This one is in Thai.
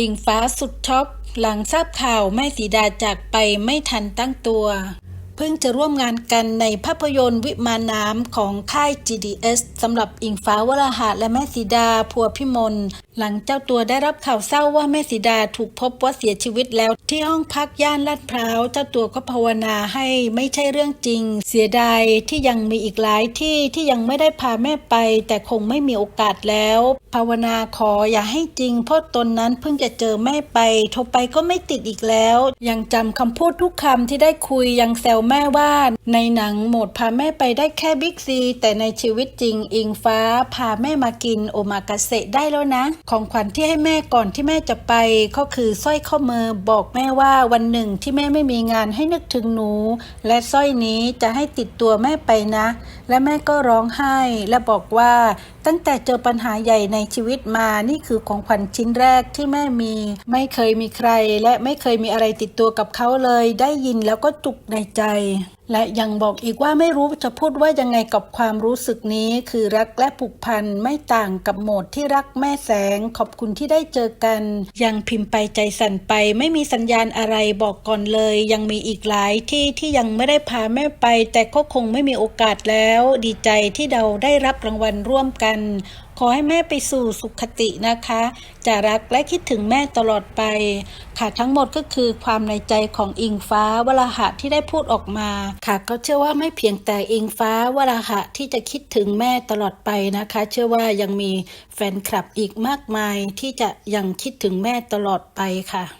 อิงฟ้าสุดช็อกหลังทราบข่าวแม่สีดาจากไปไม่ทันตั้งตัว เพิ่งจะร่วมงานกันในภาพยนตร์วิมานน้ำของค่าย GDS สำหรับอิงฟ้าวราหะและแม่สีดาพัวพิมล หลังเจ้าตัวได้รับข่าวเศร้าว่าแม่สีดาถูกพบว่าเสียชีวิตแล้วที่ห้องพักย่านลาดพร้าว เจ้าตัวก็ภาวนาให้ไม่ใช่เรื่องจริง เสียดายที่ยังมีอีกหลายที่ที่ยังไม่ได้พาแม่ไป แต่คงไม่มีโอกาสแล้ว ภาวนาขออย่าให้จริง เพราะตนนั้นเพิ่งจะเจอแม่ไป โทรไปก็ไม่ติดอีกแล้ว ยังจำคำพูดทุกคำที่ได้คุยยังแซวแม่ว่า ในหนังโหมดพาแม่ไปได้แค่บิ๊กซีแต่ในชีวิตจริง อิงฟ้าพาแม่มากินโอมากาเสะได้แล้วนะของขวัญที่ให้แม่ก่อนที่แม่จะไป ก็คือสร้อยข้อมือบอกแม่ว่าวันหนึ่งที่แม่ไม่มีงานให้นึกถึงหนู และสร้อยนี้จะให้ติดตัวแม่ไปนะ และแม่ก็ร้องไห้และบอกว่าตั้งแต่เจอปัญหาใหญ่ในชีวิตมานี่คือของขวัญชิ้นแรกที่แม่มี ไม่เคยมีใคร และไม่เคยมีอะไรติดตัวกับเขาเลย ได้ยินแล้วก็จุกในใจ และยังบอกอีกว่าไม่รู้จะพูดว่ายังไงกับความรู้สึกนี้คือรักและผูกพันไม่ต่างกับโหมดที่รักแม่แสง ขอบคุณที่ได้เจอกัน ยังพิมพ์ไปใจสั่นไป ไม่มีสัญญาณอะไรบอกก่อนเลย ยังมีอีกหลายที่ที่ยังไม่ได้พาแม่ไป แต่ก็คงไม่มีโอกาสแล้ว ดีใจที่เราได้รับรางวัลร่วมกัน ขอให้แม่ไปสู่สุขตินะคะ จะรักและคิดถึงแม่ตลอดไป ค่ะทั้งหมดก็คือความในใจของอิงฟ้าวราหะที่ได้พูดออกมา ค่ะ ก็เชื่อว่าไม่เพียงแต่อิงฟ้าวราหะที่จะคิดถึงแม่ตลอดไปนะคะ เชื่อว่ายังมีแฟนคลับอีกมากมายที่จะยังคิดถึงแม่ตลอดไปค่ะ